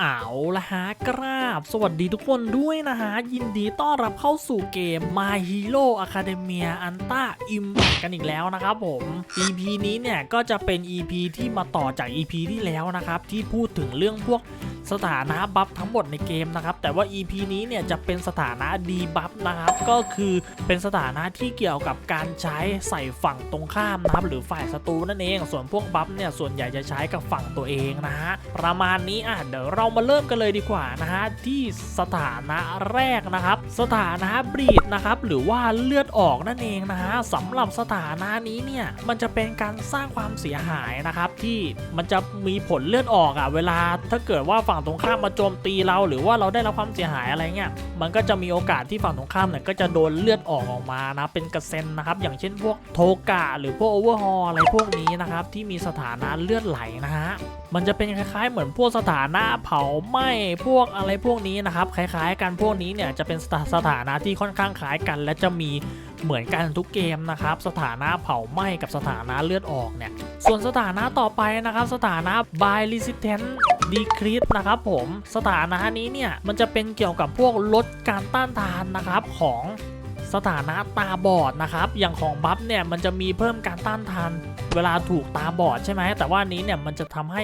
เอาละฮะกราบ สวัสดีทุกคนด้วยนะฮะ ยินดีต้อนรับเข้าสู่เกม My Hero Academia Anta Impact กันอีกแล้วนะครับผม EP นี้เนี่ย ก็จะเป็น EP ที่มาต่อจาก EP ที่แล้วนะครับ ที่พูดถึงเรื่องพวก สถานะบัฟทั้งหมดในเกมนะครับ แต่ว่า EP นี้เนี่ยจะเป็นสถานะดีบัฟนะครับ ก็คือเป็นสถานะที่เกี่ยวกับการใช้ใส่ฝั่งตรงข้ามนะครับ หรือฝ่ายศัตรูนั่นเอง ส่วนพวกบัฟเนี่ยส่วนใหญ่จะใช้กับฝั่งตัวเองนะฮะ ประมาณนี้อะเดี๋ยวเรามาเริ่มกันเลยดีกว่านะฮะที่สถานะแรกนะครับ สถานะบรีดนะครับหรือว่าเลือดออกนั่นเองนะฮะสำหรับสถานะนี้เนี่ยมันจะเป็นการสร้างความเสียหายนะครับที่มันจะมีผลเลือดออกอะเวลาถ้าเกิดว่าฝั่ง่งตรงข้ามมาโจมตีเรา หรือว่าเราได้รับความเสียหายอะไรเงี้ยมันก็จะมีโอกาสที่ฝั่งตรงข้ามเนี่ยก็จะโดนเลือดออกออกมานะเป็นกระเซ็นนะครับอย่างเช่นพวกโทกะหรือพวกโอเวอร์ฮอลอะไรพวกนี้นะครับที่มีสถานะเลือดไหลนะฮะมันจะเป็นคล้ายๆ เหมือนพวกสถานะเผาไหม้พวกอะไรพวกนี้นะครับคล้ายๆ กันพวกนี้เนี่ยจะเป็นสถานะที่ค่อนข้างคล้ายกัน และจะมีเหมือนกันทุกเกมนะครับ สถานะเผาไหม้กับสถานะเลือดออกเนี่ยส่วนสถานะต่อไปนะครับ สถานะ by resistance ดีคริสนะครับผมสถานะนี้เนี่ยมันจะเป็นเกี่ยวกับพวกลดการต้านทานนะครับของสถานะตาบอดนะครับ อย่างของบัฟเนี่ยมันจะมีเพิ่มการต้านทานเวลาถูกตาบอดใช่ไหมแต่ว่านนี้เนี่ยมันจะทำให้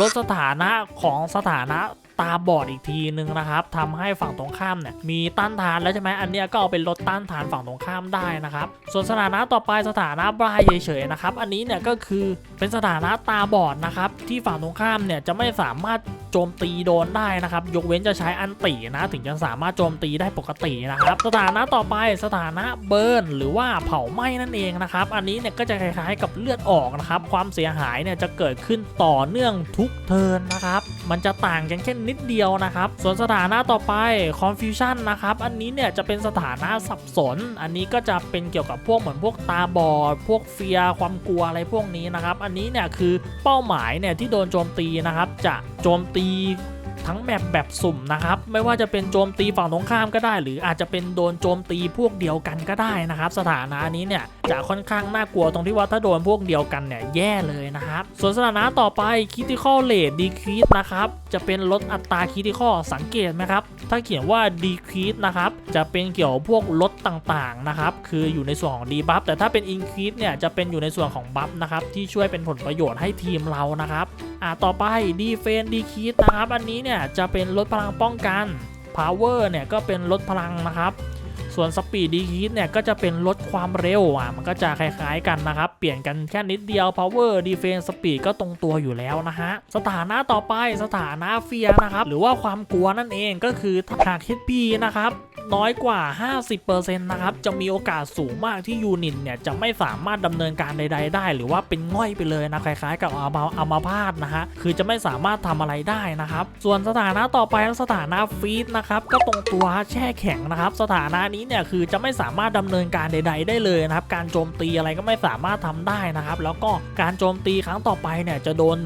ลดสถานะของสถานะ ตาบอดอีกทีนึงนะครับทำให้ฝั่งตรงข้ามเนี่ยมีต้านทานแล้วใช่ไหมอันนี้ก็เอาไปลดต้านทานฝั่งตรงข้ามได้นะครับ ส่วนสถานะต่อไปสถานะบลายเฉยๆนะครับ อันนี้เนี่ยก็คือเป็นสถานะตาบอดนะครับที่ฝั่งตรงข้ามเนี่ยจะไม่สามารถ โจมตีโดนได้นะครับ ยกเว้นจะใช้อันตินะถึงจะสามารถโจมตีได้ปกตินะครับ สถานะต่อไปสถานะเบิร์นหรือว่าเผาไหม้นั่นเองนะครับ อันนี้เนี่ยก็จะคล้ายๆกับเลือดออกนะครับ ความเสียหายเนี่ยจะเกิดขึ้นต่อเนื่องทุกเทิร์นนะครับ มันจะต่างกันแค่นิดเดียวนะครับ ส่วนสถานะต่อไป confusion นะครับ อันนี้เนี่ยจะเป็นสถานะสับสน อันนี้ก็จะเป็นเกี่ยวกับพวกเหมือนพวกตาบอด พวกเฟียความกลัวอะไรพวกนี้นะครับ อันนี้เนี่ยคือเป้าหมายเนี่ยที่โดนโจมตีนะครับจะ โจมตี ทั้งแบบแบบสุ่มนะครับ ไม่ว่าจะเป็นโจมตีฝั่งตรงข้ามก็ได้ หรืออาจจะเป็นโดนโจมตีพวกเดียวกันก็ได้นะครับ สถานะนี้เนี่ยจะค่อนข้างน่ากลัวตรงที่ว่าถ้าโดนพวกเดียวกันเนี่ยแย่เลยนะครับ ส่วนสถานะต่อไป critical rate decrease นะครับจะเป็นลดอัตรา critical สังเกตไหมครับถ้าเขียนว่า decrease นะครับจะเป็นเกี่ยวพวกลดต่างๆนะครับคืออยู่ในส่วนของ debuff แต่ถ้าเป็น increase เนี่ยจะเป็นอยู่ในส่วนของ buff นะครับที่ช่วยเป็นผลประโยชน์ให้ทีมเรานะครับอ่าต่อไป defense decrease นะครับอันนี้เนี่ยจะเป็นลดพลังป้องกัน power เนี่ยก็เป็นลดพลังนะครับ ส่วน speed decrease เนี่ยก็จะเป็นลดความเร็วอะมันก็จะคล้ายๆกันนะครับ เปลี่ยนกันแค่นิดเดียว power defense speed ก็ตรงตัวอยู่แล้วนะฮะ สถานะต่อไปสถานะเฟียนะครับ หรือว่าความกลัวนั่นเองก็คือถ้าหาก HP นะครับน้อยกว่า 50%นะครับจะมีโอกาสสูงมากที่ยูนิตเนี่ยจะไม่สามารถดำเนินการใด ๆ ได้ หรือว่าเป็นง่อยไปเลยนะคล้ายๆ กับอามาอามาพาตนะฮะคือจะไม่สามารถทำอะไรได้นะครับ ส่วนสถานะต่อไปสถานะฟีดนะครับก็ตรงตัวแช่แข็งนะครับ สถานะนี้เนี่ยคือจะไม่สามารถดำเนินการใด ๆ ได้เลยนะครับการโจมตีอะไรก็ไม่สามารถทำได้นะครับแล้วก็การโจมตีครั้งต่อไปเนี่ยจะโดน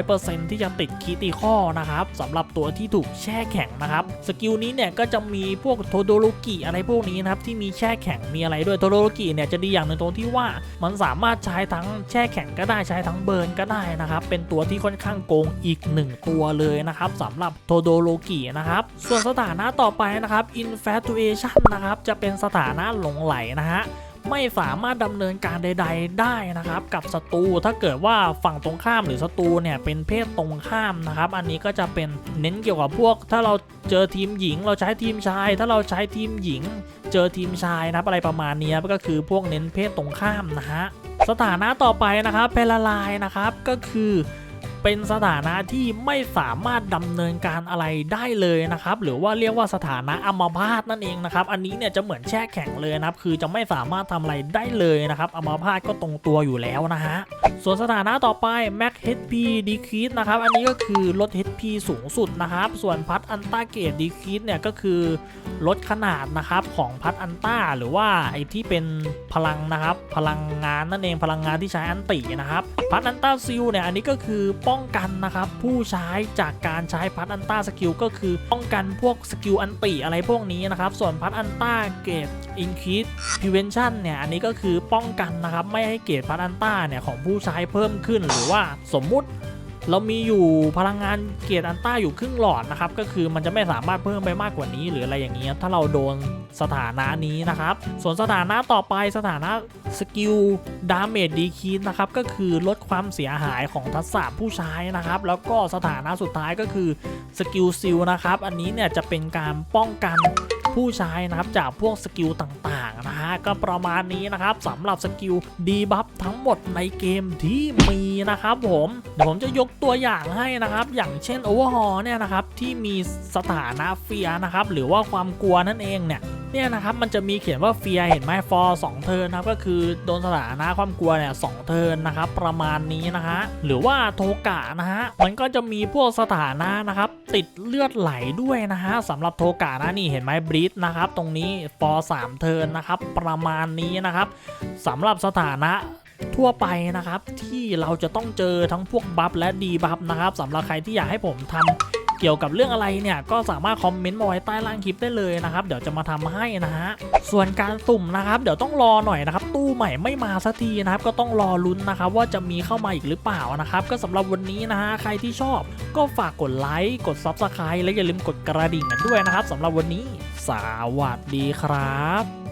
100%ที่จะติดคีติข้อนะครับสำหรับตัวที่ถูกแช่แข็งนะครับสกิลนี้เนี่ยก็จะมีพวกโทโดโรกิอะไรพวกนี้นะครับที่มีแช่แข็งมีอะไรด้วยโทโดโรกิเนี่ยจะดีอย่างหนึ่งตรงที่ว่ามันสามารถใช้ทั้งแช่แข็งก็ได้ใช้ทั้งเบิร์นก็ได้นะครับเป็นตัวที่ค่อนข้างโกงอีกหนึ่งตัวเลยนะครับสำหรับโทโดโรกินะครับส่วนสถานะต่อไปนะครับ infatuation นะครับจะเป็นสถานะหลงไหลนะฮะไม่สามารถดำเนินการใด ๆ ได้นะครับ กับศัตรูถ้าเกิดว่าฝั่งตรงข้ามหรือศัตรูเนี่ยเป็นเพศตรงข้ามนะครับ อันนี้ก็จะเป็นเน้นเกี่ยวกับพวก ถ้าเราเจอทีมหญิง เราใช้ทีมชาย ถ้าเราใช้ทีมหญิง เจอทีมชายนะอะไรประมาณนี้ก็คือพวกเน้นเพศตรงข้ามนะฮะสถานะต่อไปนะครับเพลลายนะครับก็คือ เป็นสถานะที่ไม่สามารถดำเนินการอะไรได้เลยนะครับหรือว่าเรียกว่าสถานะอัมพาตนั่นเองนะครับอันนี้เนี่ยจะเหมือนแช่แข็งเลยนะครับคือจะไม่สามารถทำอะไรได้เลยนะครับอัมพาตก็ตรงตัวอยู่แล้วนะฮะส่วนสถานะต่อไป Max HP Decrease นะครับอันนี้ก็คือลด HP สูงสุดนะครับส่วนพัดอันต้าเกต Decrease เนี่ยก็คือลดขนาดนะครับของพัดอันต้าหรือว่าไอที่เป็นพลังนะครับพลังงานนั่นเองพลังงานที่ใช้อันตินะครับพัดอันต้าซิลเนี่ยอันนี้ก็คือป้อง้องกันนะครับผู้ใช้จากการใช้พัดอันต้าสกิลก็คือป้องกันพวกสกิลอันติอะไรพวกนี้นะครับส่วนพัดอันต้าเกรดอินคิดพิเวนชั่นเนี่ยอันนี้ก็คือป้องกันนะครับไม่ให้เกรดพัดอันต้าเนี่ยของผู้ใช้เพิ่มขึ้นหรือว่าสมมุติ เรามีอยู่พลังงานเกียรติอันต้าอยู่ครึ่งหลอดนะครับ ก็คือมันจะไม่สามารถเพิ่มไปมากกว่านี้ หรืออะไรอย่างเงี้ยถ้าเราโดนสถานะนี้นะครับ ส่วนสถานะต่อไปสถานะสกิลดาเมจดีคีนนะครับ ก็คือลดความเสียหายของทักษะผู้ใช้นะครับ แล้วก็สถานะสุดท้ายก็คือสกิลซิลนะครับ อันนี้เนี่ยจะเป็นการป้องกันผู้ใช้นะครับจากพวกสกิลต่างๆนะฮะ ก็ประมาณนี้นะครับสำหรับสกิลดีบัฟทั้งหมดในเกมที่มีนะครับผมเดี๋ยวผมจะยกตัวอย่างให้นะครับ อย่างเช่น Overhaul เนี่ยนะครับที่มีสถานะเฟียนะครับหรือว่าความกลัวนั่นเองเนี่ยเนี่ยนะครับมันจะมีเขียนว่าเฟียเห็นไหมฟอร์สองเทิร์นนะครับก็คือโดนสถานะความกลัวเนี่ยสองเทิร์นนะครับประมาณนี้นะฮะหรือว่าโทกะนะฮะมันก็จะมีพวกสถานะนะครับติดเลือดไหลด้วยนะฮะสำหรับโทกะนะนี่เห็นไหมบรีดนะครับตรงนี้ฟอร์สามเทิร์นนะครับประมาณนี้นะครับสำหรับสถานะทั่วไปนะครับ ที่เราจะต้องเจอทั้งพวกบัฟและดีบัฟนะครับสำหรับใครที่อยากให้ผมทำเกี่ยวกับเรื่องอะไรเนี่ย ก็สามารถคอมเมนต์มาไว้ใต้ล่างคลิปได้เลยนะครับ เดี๋ยวจะมาทำให้นะฮะส่วนการสุ่มนะครับ เดี๋ยวต้องรอหน่อยนะครับ ตู้ใหม่ไม่มาสักทีนะครับ ก็ต้องรอลุ้นนะครับ ว่าจะมีเข้ามาอีกหรือเปล่านะครับ ก็สำหรับวันนี้นะฮะใครที่ชอบ ก็ฝากกดไลค์กด Subscribe และอย่าลืมกดกระดิ่งกันด้วยนะครับสำหรับวันนี้ สวัสดีครับ